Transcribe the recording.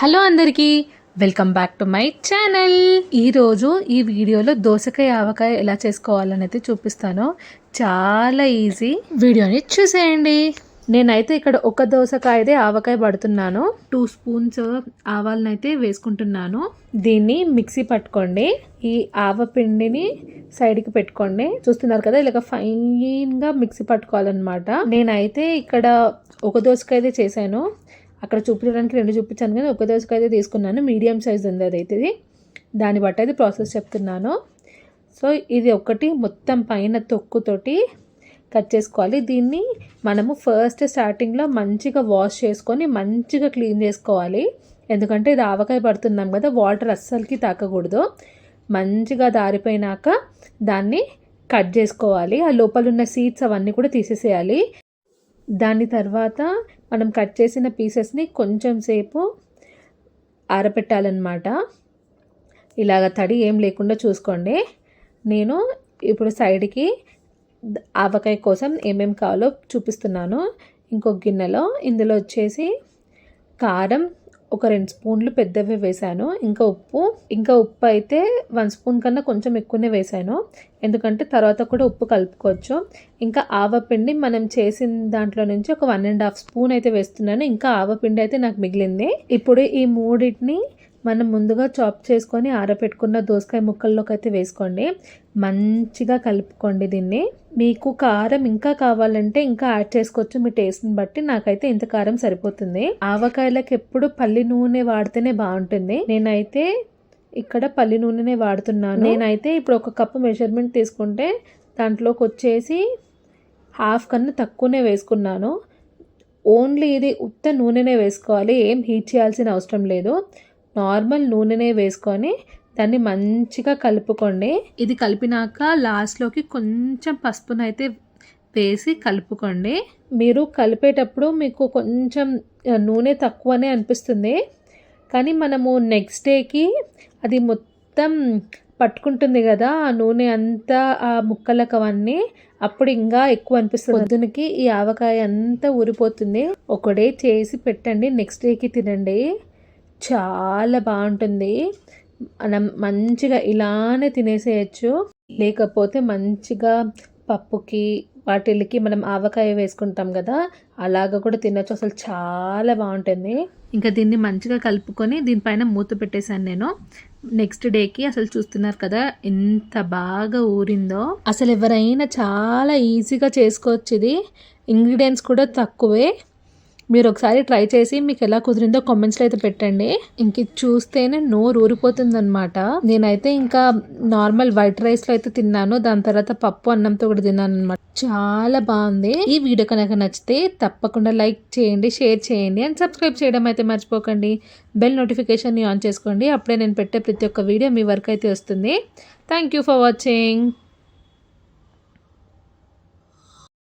Hello అందరికీ welcome back to my channel. ఈరోజు ఈ వీడియోలో దోసకాయ ఆవకాయ ఎలా చేసుకోవాలని అయితే చూపిస్తాను. చాలా ఈజీ. వీడియోని చూసేయండి. నేనైతే ఇక్కడ ఒక దోసకాయదే ఆవకాయ పడుతున్నాను. టూ స్పూన్స్ ఆవాలనైతే అయితే వేసుకుంటున్నాను. దీన్ని మిక్సీ పట్టుకోండి. ఈ ఆవ పిండిని సైడ్కి పెట్టుకోండి. చూస్తున్నారు కదా ఇలాగ ఫైన్గా మిక్సీ పట్టుకోవాలన్నమాట. నేనైతే ఇక్కడ ఒక దోసకాయదే చేశాను. అక్కడ చూపించడానికి రెండు చూపించాను కానీ ఒక దోసకాయ అయితే తీసుకున్నాను. మీడియం సైజ్ ఉంది అదైతే ఇది దాన్ని బట్టి అయితే ప్రాసెస్ చెప్తున్నాను. సో ఇది ఒకటి మొత్తం పైన తొక్కుతోటి కట్ చేసుకోవాలి. దీన్ని మనము ఫస్ట్ స్టార్టింగ్లో మంచిగా వాష్ చేసుకొని మంచిగా క్లీన్ చేసుకోవాలి. ఎందుకంటే ఇది ఆవకాయ పడుతున్నాం కదా వాటర్ అస్సలకి తాకకూడదు. మంచిగా దారిపోయినాక దాన్ని కట్ చేసుకోవాలి. ఆ లోపల ఉన్న సీడ్స్ అవన్నీ కూడా తీసేసేయాలి. దాని తర్వాత మనం కట్ చేసిన పీసెస్ని కొంచెం సేపు ఆరబెట్టాలన్నమాట. ఇలాగ తడి ఏం లేకుండా చూసుకోండి. నేను ఇప్పుడు సైడ్కి ఆవకాయ కోసం ఏమేమి కావాలో చూపిస్తున్నాను. ఇంకొక గిన్నెలో ఇందులో వచ్చేసి కారం ఒక రెండు స్పూన్లు పెద్దవి వేశాను. ఇంకా ఉప్పు ఇంకా ఉప్పు అయితే వన్ స్పూన్ కన్నా కొంచెం ఎక్కువనే వేశాను. ఎందుకంటే తర్వాత కూడా ఉప్పు కలుపుకోవచ్చు. ఇంకా ఆవపిండి మనం చేసిన దాంట్లో నుంచి ఒక వన్ అండ్ హాఫ్ స్పూన్ అయితే వేస్తున్నాను. ఇంకా ఆవపిండి అయితే నాకు మిగిలింది. ఇప్పుడు ఈ మూడింటిని మనం ముందుగా చాప్ చేసుకొని ఆరబెట్టుకున్న దోసకాయ ముక్కల్లోకి అయితే వేసుకోండి. మంచిగా కలుపుకోండి దీన్ని. మీకు కారం ఇంకా కావాలంటే ఇంకా యాడ్ చేసుకోవచ్చు. మీ టేస్ట్ని బట్టి నాకైతే ఇంత కారం సరిపోతుంది. ఆవకాయలకు ఎప్పుడు పల్లి నూనె వాడితేనే బాగుంటుంది. నేనైతే ఇక్కడ పల్లి నూనెనే వాడుతున్నాను. నేనైతే ఇప్పుడు ఒక కప్పు మెజర్మెంట్ తీసుకుంటే దాంట్లోకి వచ్చేసి హాఫ్ కన్నా తక్కువనే వేసుకున్నాను. ఓన్లీ ఇది ఉత్త నూనెనే వేసుకోవాలి. ఏం హీట్ చేయాల్సిన అవసరం లేదు. నార్మల్ నూనెనే వేసుకొని దాన్ని మంచిగా కలుపుకోండి. ఇది కలిపినాక లాస్ట్లోకి కొంచెం పసుపునైతే వేసి కలుపుకోండి. మీరు కలిపేటప్పుడు మీకు కొంచెం నూనె తక్కువనే అనిపిస్తుంది. కానీ మనము నెక్స్ట్ డేకి అది మొత్తం పట్టుకుంటుంది కదా ఆ నూనె అంతా ఆ ముక్కలకు అవన్నీ అప్పుడు ఇంకా ఎక్కువ అనిపిస్తుంది. పొద్దునకి ఈ ఆవకాయ అంతా ఊరిపోతుంది. ఒకడే చేసి పెట్టండి నెక్స్ట్ డేకి తినండి. చాలా బాగుంటుంది. మనం మంచిగా ఇలానే తినేసేయచ్చు. లేకపోతే మంచిగా పప్పుకి వాటికి మనం ఆవకాయ వేసుకుంటాం కదా అలాగ కూడా తినచ్చు. అసలు చాలా బాగుంటుంది. ఇంకా దీన్ని మంచిగా కలుపుకొని దీనిపైన మూత పెట్టేశాను నేను. నెక్స్ట్ డేకి అసలు చూస్తున్నారు కదా ఎంత బాగా ఊరిందో. అసలు ఎవరైనా చాలా ఈజీగా చేసుకోవచ్చు ఇది. ఇంగ్రీడియంట్స్ కూడా తక్కువే. మీరు ఒకసారి ట్రై చేసి మీకు ఎలా కుదిరిందో కామెంట్స్లో అయితే పెట్టండి. ఇంక చూస్తేనే నోరు ఊరిపోతుందనమాట నేనైతే ఇంకా నార్మల్ వైట్ రైస్లో అయితే తిన్నాను. దాని తర్వాత పప్పు అన్నంతో కూడా తిన్నాను అనమాట చాలా బాగుంది. ఈ వీడియో కనుక నచ్చితే తప్పకుండా లైక్ చేయండి షేర్ చేయండి అండ్ సబ్స్క్రైబ్ చేయడం అయితే మర్చిపోకండి. బెల్ నోటిఫికేషన్ని ఆన్ చేసుకోండి. అప్పుడే నేను పెట్టే ప్రతి ఒక్క వీడియో మీ వరకు అయితే వస్తుంది. Thank you for watching